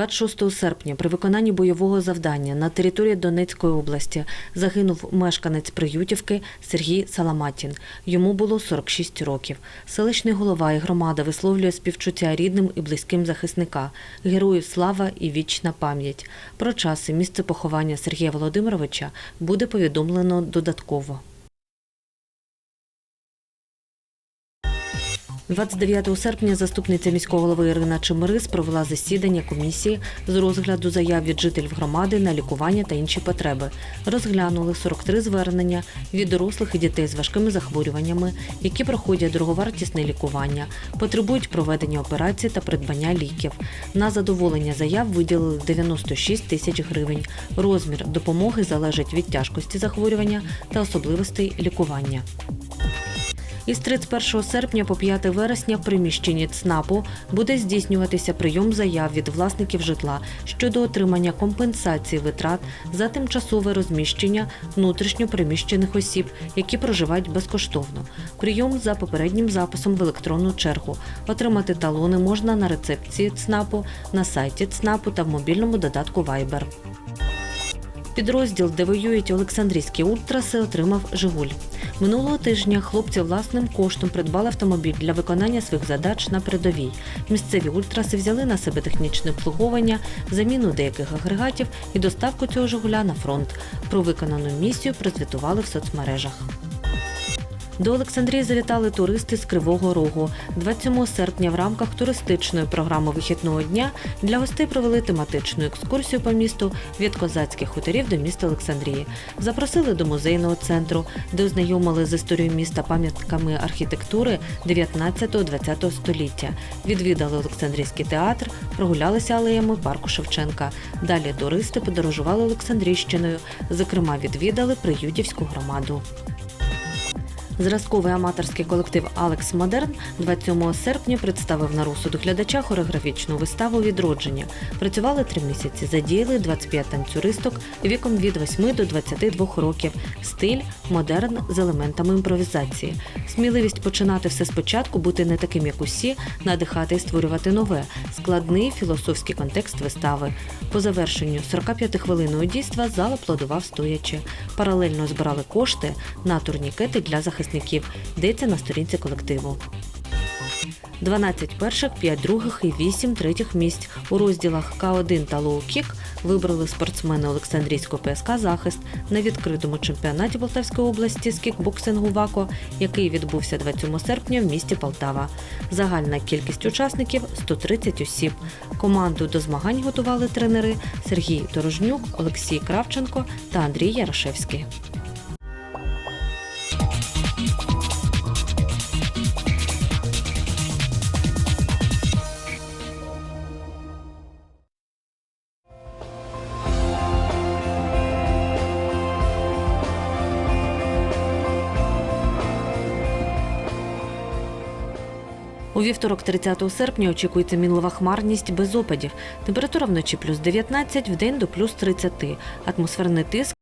26 серпня при виконанні бойового завдання на території Донецької області загинув мешканець Приютівки Сергій Саламатін. Йому було 46 років. Селищний голова і громада висловлює співчуття рідним і близьким захисника. Герою слава і вічна пам'ять. Про час і місце поховання Сергія Володимировича буде повідомлено додатково. 29 серпня заступниця міського голови Ірина Чемерис провела засідання комісії з розгляду заяв від жителів громади на лікування та інші потреби. Розглянули 43 звернення від дорослих і дітей з важкими захворюваннями, які проходять дороговартісне лікування, потребують проведення операцій та придбання ліків. На задоволення заяв виділили 96 тисяч гривень. Розмір допомоги залежить від тяжкості захворювання та особливостей лікування. Із 31 серпня по 5 вересня в приміщенні ЦНАПу буде здійснюватися прийом заяв від власників житла щодо отримання компенсації витрат за тимчасове розміщення внутрішньо переміщених осіб, які проживають безкоштовно. Прийом за попереднім записом в електронну чергу. Отримати талони можна на рецепції ЦНАПу, на сайті ЦНАПу та в мобільному додатку Viber. Підрозділ, де воюють Олександрійські ультраси, отримав Жигуль. Минулого тижня хлопці власним коштом придбали автомобіль для виконання своїх задач на передовій. Місцеві ультраси взяли на себе технічне обслуговування, заміну деяких агрегатів і доставку цього Жигуля на фронт. Про виконану місію прозвітували в соцмережах. До Олександрії завітали туристи з Кривого Рогу. 27 серпня в рамках туристичної програми вихідного дня для гостей провели тематичну екскурсію по місту від козацьких хуторів до міста Олександрії. Запросили до музейного центру, де ознайомили з історією міста пам'ятками архітектури 19-20 століття. Відвідали Олександрійський театр, прогулялися алеями парку Шевченка. Далі туристи подорожували Олександрійщиною. Зокрема, відвідали Приютівську громаду. Зразковий аматорський колектив Алекс Модерн 27 серпня представив на розсуд глядача хореографічну виставу відродження. Працювали три місяці. Задіяли 25 танцюристок віком від 8 до 22 років. Стиль модерн з елементами імпровізації. Сміливість починати все спочатку, бути не таким, як усі, надихати і створювати нове. Складний філософський контекст вистави. По завершенню 45-хвилинного дійства зал аплодував стоячи. Паралельно збирали кошти на турнікети для захисників. Йдеться на сторінці колективу. 12 перших, 5 других і 8 третіх місць у розділах К1 та Лоу-Кік вибрали спортсмени Олександрійського ПСК Захист на відкритому чемпіонаті Полтавської області з кікбоксингу ВАКО, який відбувся 27 серпня в місті Полтава. Загальна кількість учасників 130 осіб. Команду до змагань готували тренери Сергій Дорожнюк, Олексій Кравченко та Андрій Ярошевський. У вівторок, 30 серпня, очікується мінлива хмарність без опадів. Температура вночі плюс 19, вдень до плюс 30. Атмосферний тиск